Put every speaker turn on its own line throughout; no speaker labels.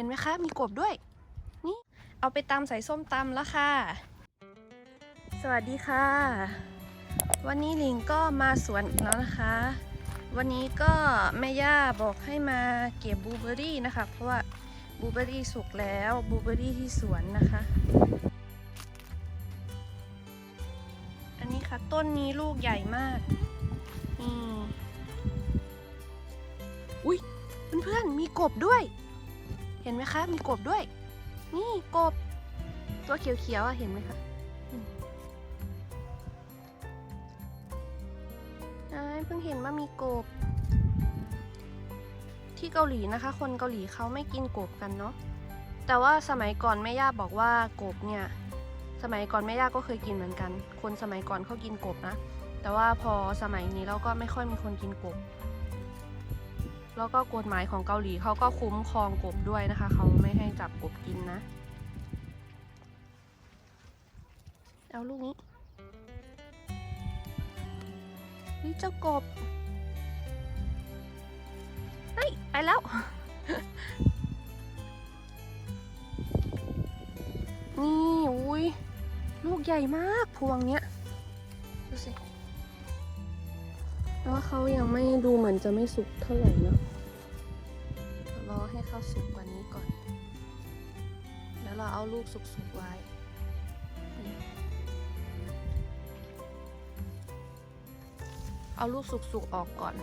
ห็นไหมคะ มีกบด้วย นี่ เอาไปตำใส่ส้มตำแล้วค่ะ สวัสดีค่ะ วันนี้ลิงก็มาสวนอีกแล้วนะคะ วันนี้ก็แม่ย่าบอกให้มาเก็บบูเบอรี่นะคะ เพราะว่าบูเบอรี่สุกแล้วบูเบอร์รี่ที่สวนนะคะ อันนี้ค่ะต้นนี้ลูกใหญ่มากนี่อุ้ยเพื่อนๆมีกบด้วย เห็นไหมคะ มีกบด้วย นี่กบ ตัวเขียวๆอะเห็นไหมคะเพิ่งเห็นว่ามีกบ ที่เกาหลีนะคะ คนเกาหลีเขาไม่กินกบกันเนาะแต่ว่าสมัยก่อนแม่ย่าบอกว่ากบเนี่ย สมัยก่อนแม่ย่าก็เคยกินเหมือนกัน คนสมัยก่อนเขากินกบนะ แต่ว่าพอสมัยนี้เราก็ไม่ค่อยมีคนกินกบ แล้วก็กฎหมายของเกาหลีเขาก็คุ้มครองกบด้วยนะคะ เขาไม่ให้จับกบกินนะ เอาลูกนี้นี่เจ้ากบเฮ้ยไปแล้ว นี่อุ้ยลูกใหญ่มากพวงเนี้ย แต่ว่าเขายังไม่ดูเหมือนจะไม่สุกเท่าไหร่นะรอให้เขาสุกกว่านี้ก่อน แล้วเราเอาลูกสุกๆไว้เอาลูกสุกๆออกก่อน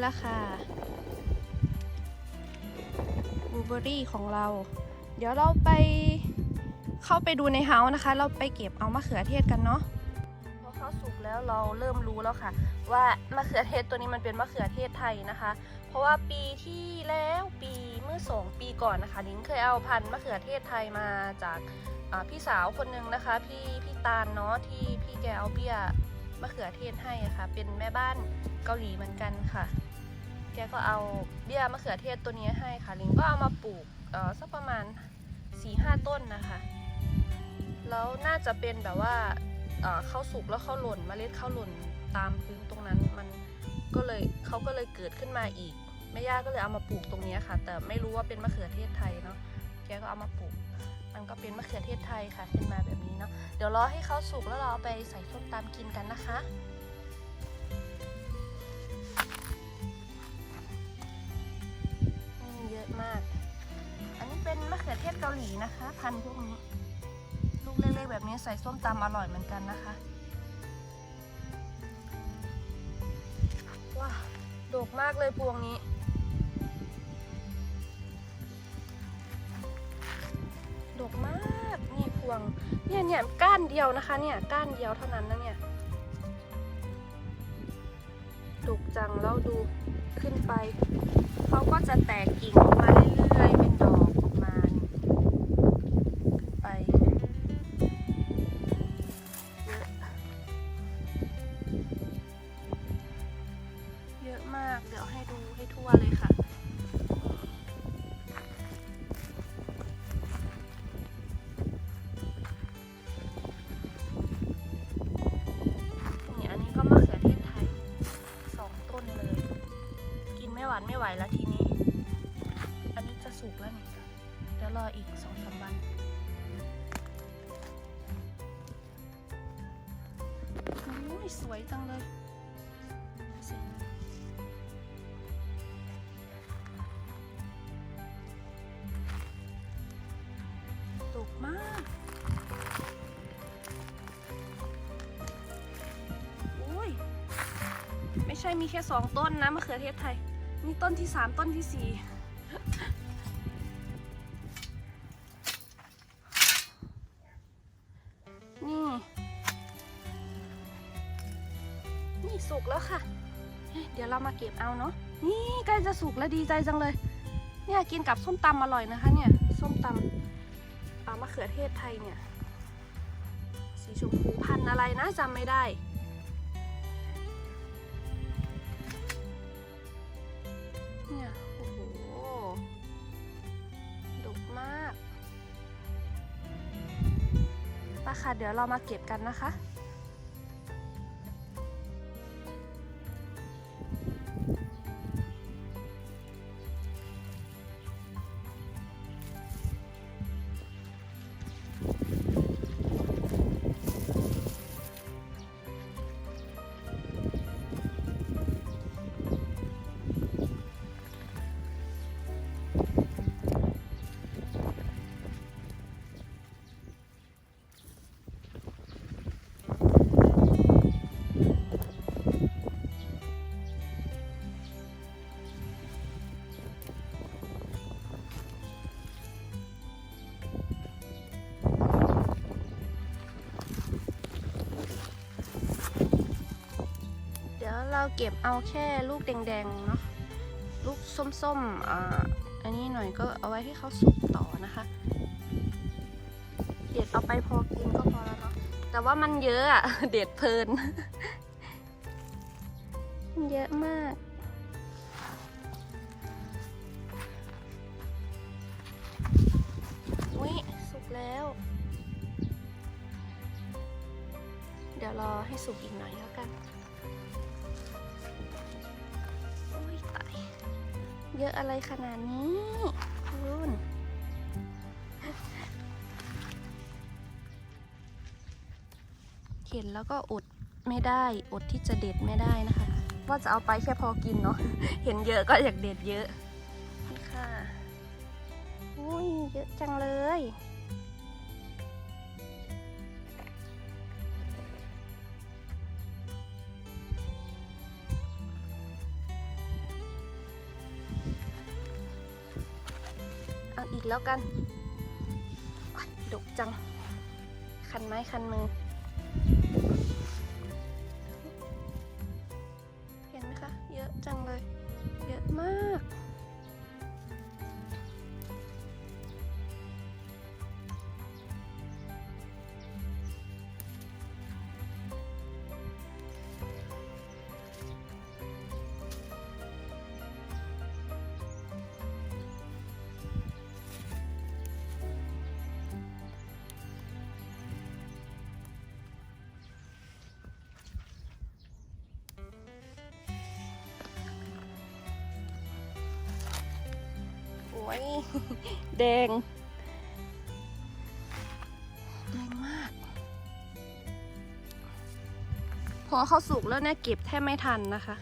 แล้วค่ะบลูเบอรี่ของเรา เดี๋ยวเราไปเข้าไปดูในเฮาส์นะคะ เราไปเก็บเอามะเขือเทศกันเนาะพอเข้าสุกแล้วเราเริ่มรู้แล้วค่ะ ว่ามะเขือเทศตัวนี้มันเป็นมะเขือเทศไทยนะคะ เพราะว่าปีที่แล้วปีเมื่อสองปีก่อนนะคะลิงเคยเอาพันธุ์มะเขือเทศไทยมาจากพี่สาวคนนึงนะคะพี่พี่ตาลเนาะที่พี่แกเอาเบี้ยมะเขือเทศให้ะค่ะ เป็นแม่บ้านเกาหลีเหมือนกันค่ะ กก็เอาเบี้ยมะเขือเทศตัวนี้ให้ค่ะ ลิงก็เอามาปลูกเอ่อสักประมาณ4ีหต้นนะคะ แล้วน่าจะเป็นแบบว่าเข้าสุกแล้วเข้าหล่นเมล็ดเข้าหล่นตามพื้นตรงนั้นมันก็เลยเขาก็เลยเกิดขึ้นมาอีกแม่ย่าก็เลยเอามาปลูกตรงนี้ค่ะ แต่ไม่รู้ว่าเป็นมะเขือเทศไทยเนาะแกก็เอามาปลูก มันก็เป็นมะเขือเทศไทยค่ะ ขึ้นมาแบบนี้เนาะเดี๋ยวรอให้เขาสุกแล้วเราเอาไปใส่ส้มตำกินกันนะคะาหลีนะคะ พันธุ์พวกนี้ ลูกเล็กๆแบบนี้ใส่ส้มตำอร่อยเหมือนกันนะคะว้าโดกมากเลยพวงนี้ดกมากนี่พวงเนี่ยเนี่ยก้านเดียวนะคะ เนี่ยก้านเดียวเท่านั้นนะเนี่ยดกจังแล้วดูขึ้นไป เขาก็จะแตกกิ่งออกมาเรื่อยๆ แล้วทีนี้ อันนี้จะสุกแล้วนี่เดี๋ยวรออีกสองสามวันโอ้ยสวยจังเลยดูสิดกมากโอ้ย ไม่ใช่มีแค่สองต้นนะมะเขือเทศไทย มีต้นที่สามต้นที่สี่นี่ นี่สุกแล้วค่ะ เดี๋ยวเรามาเก็บเอาเนาะ นี่ใกล้จะสุกแล้วดีใจจังเลย เนี่ยกินกับส้มตำอร่อยนะคะเนี่ย ส้มตำอ่ามะเขือเทศไทยเนี่ย สีชมพูพันอะไรนะจำไม่ได้ เนี่ย โอ้โหดกมากป้าค่ะ เดี๋ยวเรามาเก็บกันนะคะ เราเก็บเอาแค่ลูกแดงๆเนาะลูกส้มๆอ่าอันนี้หน่อยก็เอาไว้ให้เขาสุกต่อนะคะเด็ดเอาไปพอกินก็พอแล้วเนาะแต่ว่ามันเยอะอะเด็ดเพลินมันเยอะมาก อุ้ยสุกแล้ว เดี๋ยวรอให้สุกอีกหน่อยแล้วกัน เยอะอะไรขนาดนี้คุณเห็นแล้วก็อดไม่ได้ อดที่จะเด็ดไม่ได้นะคะ ว่าจะเอาไปแค่พอกินเนาะ เห็นเยอะก็อยากเด็ดเยอะ นี่ค่ะ อุ้ยเยอะจังเลย แล้วกันดกจัง คันไม้คันมือ เห็นไหมคะ เยอะจังเลย เยอะมาก วยแดง แดงมาก พอเขาสุกแล้วเนี่ยเก็บแทบไม่ทันนะคะ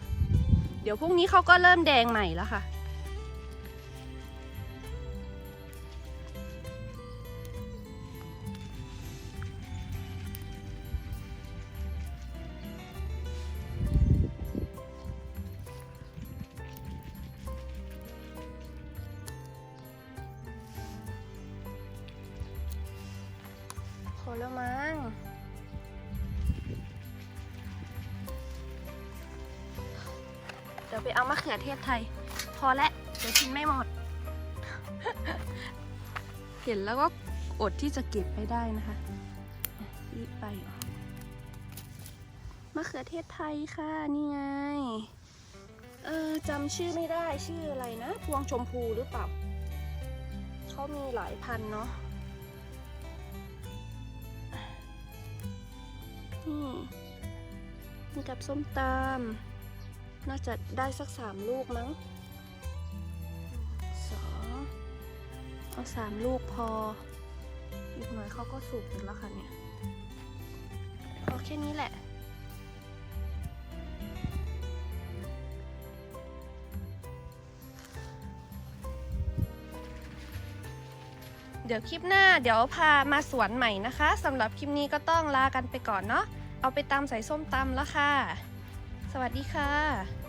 เดี๋ยวพรุ่งนี้เขาก็เริ่มแดงใหม่แล้วค่ะ แล้วมั้งเดี๋ยวไปเอามะเขือเทศไทย พอแล้วเดี๋ยวกินไม่หมด เห็นแล้วก็อดที่จะเก็บไปได้นะคะรีบไปมะเขือเทศไทยค่ะนี่ไง เออจำชื่อไม่ได้ชื่ออะไรนะ พวงชมพูหรือเปล่าเขามีหลายพันเนาะ นี่มีกับส้มตำน่าจะได้สักสามลูกมั้งสองเอาสามลูกพอ อีกหน่อยเขาก็สุกแล้วค่ะเนี่ย พอแค่นี้แหละ เดี๋ยวคลิปหน้าเดี๋ยวพามาสวนใหม่นะคะสำหรับคลิปนี้ก็ต้องลากันไปก่อนเนาะเอาไปตำใส่ส้มตำแล้วค่ะ สวัสดีค่ะ